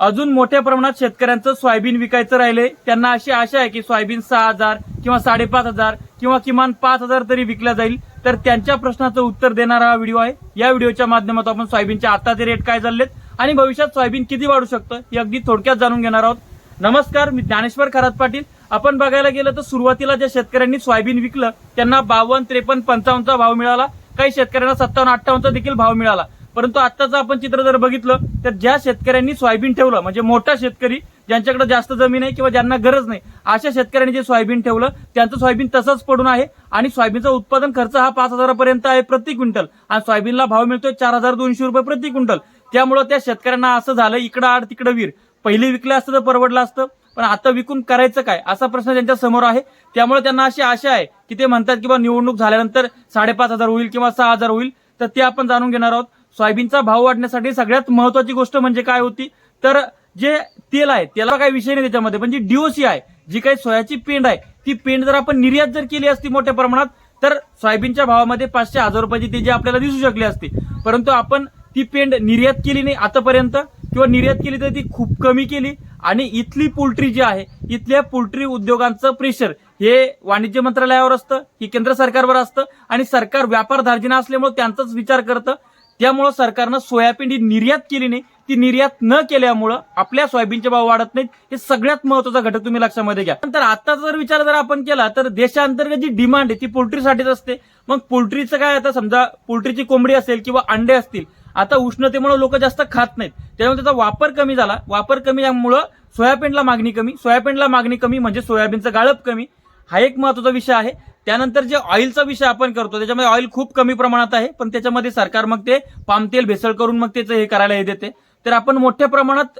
अजून मोठ्या प्रमाणात शेतकऱ्यांचं सोयाबीन विकायचं राहिले त्यांना अशी आशा आहे की सोयाबीन सहा हजार किंवा साडेपाच हजार किंवा किमान पाच हजार तरी विकला जाईल. तर त्यांच्या प्रश्नाचं उत्तर देणारा हा व्हिडिओ आहे. या व्हिडिओच्या माध्यमातून आपण सोयाबीनचे आताचे रेट काय चाललेत आणि भविष्यात सोयाबीन किती वाढू शकतं हे अगदी थोडक्यात जाणून घेणार आहोत. नमस्कार मी ज्ञानेश्वर खरात पाटील. आपण बघायला गेलं तर सुरुवातीला ज्या शेतकऱ्यांनी सोयाबीन विकलं त्यांना बावन्न त्रेपन्न पंचावन्नचा भाव मिळाला. काही शेतकऱ्यांना सत्तावन्न अठ्ठावन्नचा देखील भाव मिळाला. परंतु आत्ताचं आपण चित्र जर बघितलं तर ज्या शेतकऱ्यांनी सोयाबीन ठेवलं म्हणजे मोठा शेतकरी ज्यांच्याकडे जास्त जमीन आहे किंवा ज्यांना गरज नाही अशा शेतकऱ्यांनी जे सोयाबीन ठेवलं त्यांचं सोयाबीन तसंच पडून आहे आणि सोयाबीनचा उत्पादन खर्च हा पाच हजारापर्यंत आहे प्रति क्विंटल. आणि सोयाबीनला भाव मिळतोय चार हजार दोनशे रुपये प्रति क्विंटल. त्यामुळे त्या शेतकऱ्यांना असं झालं इकडं आड तिकडं वीर पहिले विकलं असतं तर परवडलं असतं पण आता विकून करायचं काय? असा प्रश्न त्यांच्यासमोर आहे. त्यामुळे त्यांना अशी आशा आहे की ते म्हणतात की बा निवडणूक झाल्यानंतर साडेपाच हजार होईल किंवा सहा हजार होईल तर ते आपण जाणून घेणार आहोत. सोयाबीनचा भाव वाढण्यासाठी सगळ्यात महत्वाची गोष्ट म्हणजे काय होती? तर जे तेल आहे तेला काही विषय नाही त्याच्यामध्ये पण जी डीओसी आहे जी काही सोयाची पेंड आहे ती पेंड जर आपण निर्यात जर केली असती मोठ्या प्रमाणात तर सोयाबीनच्या भावामध्ये पाचशे हजार रुपयाची तेजी आपल्याला दिसू शकली असती. परंतु आपण ती पेंड निर्यात केली नाही आतापर्यंत किंवा निर्यात केली तर ती खूप कमी केली. आणि इथली पोल्ट्री जी आहे इथल्या पोल्ट्री उद्योगांचं प्रेशर हे वाणिज्य मंत्रालयावर असतं हे केंद्र सरकारवर असतं. आणि सरकार व्यापार धार्जिना असल्यामुळे त्यांचाच विचार करतं. त्यामुळं सरकारनं सोयाबीन ही निर्यात केली नाही. ती निर्यात न केल्यामुळं आपल्या सोयाबीनचे भाव वाढत नाहीत. हे सगळ्यात महत्त्वाचा घटक तुम्ही लक्षामध्ये घ्या. नंतर आताचा जर विचार जर आपण केला तर देशांतर्गत जी डिमांड आहे ती पोल्ट्रीसाठीच असते. मग पोल्ट्रीचं काय आता समजा पोल्ट्रीची कोंबडी असेल किंवा अंडे असतील आता उष्णतेमुळे लोक जास्त खात नाहीत. त्यामुळे त्याचा वापर कमी झाला. वापर कमी यामुळं सोयाबीनला मागणी कमी. सोयाबीनला मागणी कमी म्हणजे सोयाबीनचं गाळप कमी. हा एक महत्त्वाचा विषय आहे. त्यानंतर जे ऑइलचा विषय आपण करतो त्याच्यामध्ये ऑइल खूप कमी प्रमाणात आहे पण त्याच्यामध्ये सरकार मग ते पाम तेल भेसळ करून मग त्याचं हे करायला हे देते. तर आपण मोठ्या प्रमाणात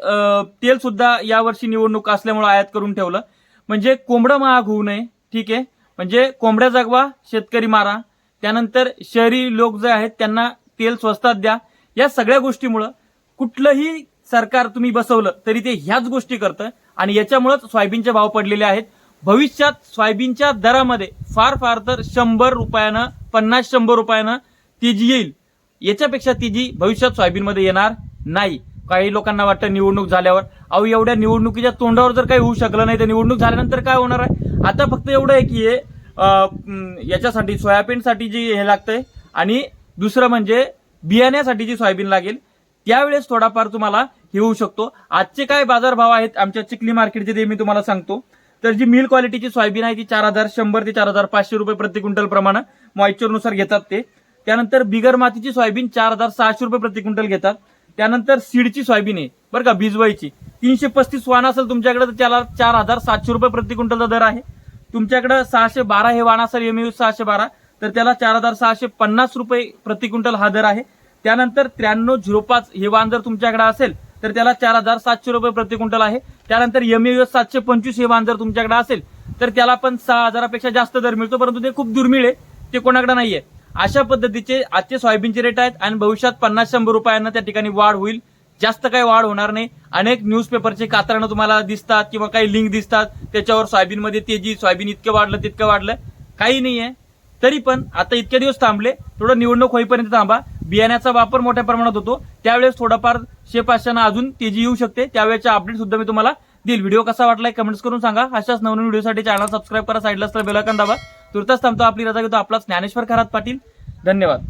तेल सुद्धा यावर्षी निवडणूक असल्यामुळे आयात करून ठेवलं. म्हणजे कोंबडं महाग होऊ नये ठीक आहे. म्हणजे कोंबड्या जगवा शेतकरी मारा. त्यानंतर शहरी लोक जे आहेत त्यांना तेल स्वस्तात द्या. या सगळ्या गोष्टीमुळं कुठलंही सरकार तुम्ही बसवलं तरी ते ह्याच गोष्टी करतं. आणि याच्यामुळेच सोयाबीनचे भाव पडलेले आहेत. भविष्यात सोयाबीनच्या दरामध्ये फार फार तर शंभर रुपयानं पन्नास शंभर रुपयानं तेजी येईल. याच्यापेक्षा तेजी भविष्यात सोयाबीनमध्ये येणार नाही. काही लोकांना वाटतं निवडणूक झाल्यावर अहो एवढ्या निवडणुकीच्या तोंडावर जर काही होऊ शकलं नाही तर निवडणूक झाल्यानंतर काय होणार आहे? आता फक्त एवढं आहे की हे याच्यासाठी सोयाबीनसाठी जी हे लागतंय आणि दुसरं म्हणजे बियाण्यासाठी जी सोयाबीन लागेल त्यावेळेस थोडाफार तुम्हाला हे होऊ शकतो. आजचे काय बाजारभाव आहेत आमच्या चिखली मार्केटचे ते मी तुम्हाला सांगतो. तर जी मिल क्वालिटीची सोयाबीन आहे ती चार हजार शंभर ते चार हजार पाचशे रुपये प्रति क्विंटल प्रमाणे मॉइश्चरनुसार घेतात ते. त्यानंतर बिगर मातीची सोयाबीन चार हजार सहाशे रुपये प्रति क्विंटल घेतात. त्यानंतर सीडची सोयाबीन आहे बरं का भिजवायची. तीनशे पस्तीस वाण असेल तुमच्याकडे तर त्याला चार हजार सातशे रुपये प्रति क्विंटलचा दर आहे. तुमच्याकडे सहाशे बारा हे वाण असेल एमयू सहाशे बारा तर त्याला चार हजार सहाशे पन्नास रुपये प्रति क्विंटल हा दर आहे. त्यानंतर त्र्याण्णव झिरो पाच हे वाण जर तुमच्याकडे असेल तर त्याला चार हजार सातशे रुपये प्रति क्विंटल आहे. त्यानंतर एमयू सातशे पंचवीस हे वाण जर तुमच्याकडे असेल तर त्याला पण सहा हजारापेक्षा जास्त दर मिळतो परंतु ते खूप दुर्मिळ आहे ते कोणाकडे नाहीये. अशा पद्धतीचे आजचे सोयाबीनचे रेट आहेत आणि भविष्यात पन्नास शंभर रुपयांना त्या ठिकाणी वाढ होईल. जास्त काही वाढ होणार नाही. अनेक न्यूजपेपरचे कातरणं तुम्हाला दिसतात किंवा काही लिंक दिसतात त्याच्यावर सोयाबीनमध्ये तेजी सोयाबीन इतकं वाढलं तितकं वाढलं. काही नाही आहे तरी पण आता इतके दिवस थांबले थोडं निवडणूक होईपर्यंत थांबा. बियाण्याचा वापर मोठ्या प्रमाणात होतो. त्यावेळेस थोडाफार शे पाचशेना अजून तेजी येऊ शकते. त्यावेळेच्या अपडेट सुद्धा मी तुम्हाला देईल. व्हिडिओ कसा वाटलाय कमेंट्स करून सांगा. अशाच नवीन व्हिडिओसाठी चॅनल सबस्क्राईब करा साईडला असलेला बेलाकन दाबा. तुर्तास थांबतो. आपली रजा घेतो आपला ज्ञानेश्वर खरात पाटील. धन्यवाद.